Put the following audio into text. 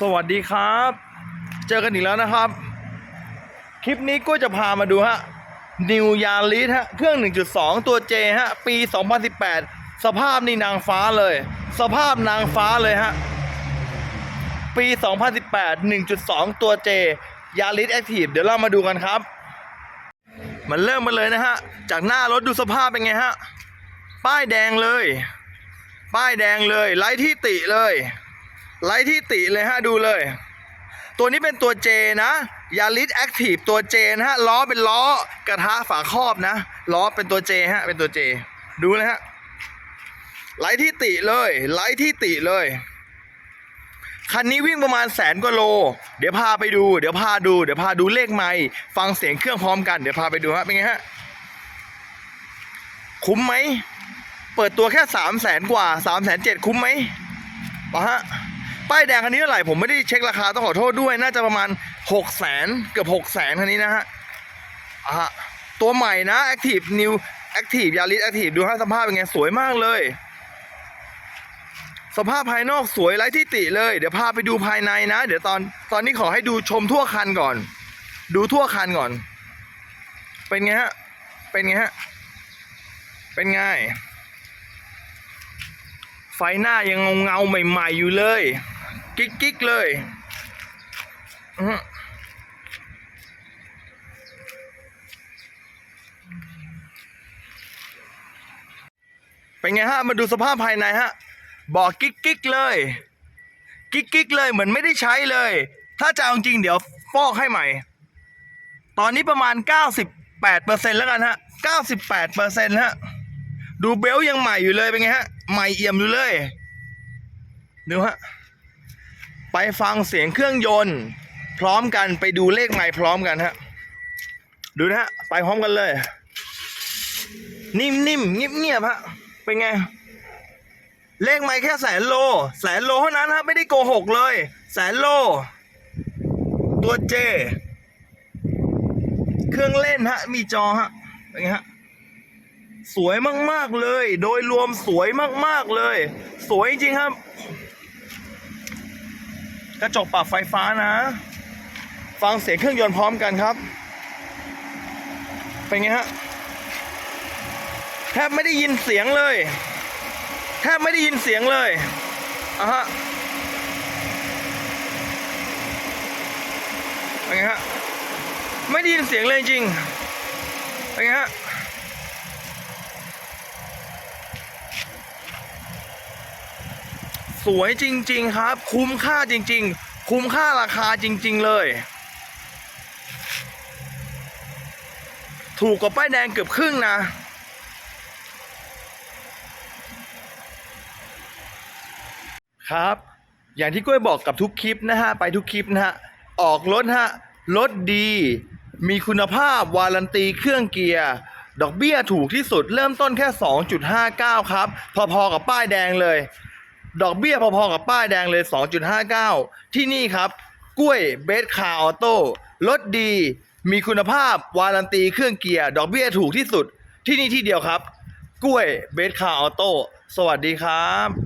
สวัสดีครับ เจอกันอีกแล้วนะครับ คลิปนี้ก็จะพามาดูฮะ New Yaris ฮะเครื่อง 1.2 ตัว J ฮะปี 2018 สภาพนี่นางฟ้าเลย สภาพนางฟ้าเลยฮะปี 2018 1.2 ตัว J Yaris Active เดี๋ยวเรามาดูกันครับ มันเริ่มมาเลยนะฮะ จากหน้ารถดูสภาพเป็นไงฮะ ป้ายแดงเลย ป้ายแดงเลยไร้ที่ติเลย ไร้ที่ติเลยฮะดูเลย ตัวนี้เป็นตัวเจนะยาริสแอคทีฟตัวเจนะฮะล้อเป็นล้อกระทะฝาครอบนะล้อเป็นตัวเจฮะเป็นตัวเจดูนะฮะไร้ที่ติเลยไร้ที่ติเลยคันนี้วิ่งประมาณแสนกว่าโล เดี๋ยวพาไปดู เดี๋ยวพาดู เดี๋ยวพาดูเลขไม่ฟังเสียงเครื่องพร้อมกัน เดี๋ยวพาไปดูฮะ เป็นไงฮะ คุ้มไหม เปิดตัวแค่สามแสนกว่าสามแสนเจ็ดคุ้มไหมปะฮะ ป้ายแดงคันนี้เท่าไหร่ผมไม่ได้เช็คราคาต้องขอโทษด้วย น่าจะประมาณหกแสนเกือบหกแสนคันนี้นะฮะอะตัวใหม่นะ Active New Active Yaris Active ดูฮะสภาพเป็นไงสวยมากเลย สภาพภายนอกสวยไร้ที่ติเลย เดี๋ยวพาไปดูภายในนะ เดี๋ยวตอนตอนนี้ขอให้ดูชมทั่วคันก่อน ดูทั่วคันก่อน เป็นไงฮะเป็นไงฮะเป็นไงไฟหน้ายังเงาเงาใหม่ ๆ อยู่เลย กิ๊กกิ๊กๆเลยอื้อหือเป็นไงฮะ มาดูสภาพภายในฮะ บอกกิ๊กกิ๊กๆเลย กิ๊กกิ๊กๆเลยเหมือนไม่ได้ใช้เลย ถ้าจะเอาจริงเดี๋ยวฟอกให้ใหม่ ตอนนี้ประมาณ 98%แล้วกันฮะ 98%ฮะ ดูเบลยังใหม่อยู่เลยเป็นไงฮะ ใหม่เอี่ยมอยู่เลย ดูฮะ ไปฟังเสียงเครื่องยนต์ พร้อมกันไปดูเลขใหม่พร้อมกันฮะ ดูนะฮะ ไปพร้อมกันเลย นิ่มๆเงียบๆฮะ เป็นไง เลขใหม่แค่แสนโล แสนโลเท่านั้นฮะ ไม่ได้โกหกเลย แสนโล ตัวเจ เครื่องเล่นฮะ มีจอฮะ เป็นไงฮะสวยมาก ๆ เลย โดยรวมสวยมาก ๆ เลย สวยจริงครับ กระจกปรับไฟฟ้านะ ฟังเสียงเครื่องยนต์พร้อมกันครับ เป็นไงฮะแทบไม่ได้ยินเสียงเลย แทบไม่ได้ยินเสียงเลยอะฮะเป็นไงฮะไม่ได้ยินเสียงเลยจริงเป็นไงฮะ สวยจริง ๆ ครับ คุ้มค่าจริง ๆ คุ้มค่าราคาจริง ๆ เลย ถูกกว่าป้ายแดงเกือบครึ่งนะ ครับอย่างที่กล้วยบอกกับทุกคลิปนะฮะ ไปทุกคลิปนะฮะ ออกรถฮะ รถดี มีคุณภาพวารันตีเครื่องเกียร์ ดอกเบี้ยถูกที่สุดเริ่มต้นแค่ 2.59 ครับ พอๆกับป้ายแดงเลย ดอกเบี้ยพอๆกับป้ายแดงเลย 2.59 ที่นี่ครับ กล้วยเบสคาออโต้รถดี มีคุณภาพ วารันตีเครื่องเกียร์ ดอกเบี้ยถูกที่สุด ที่นี่ที่เดียวครับ กล้วยเบสคาออโต้สวัสดีครับ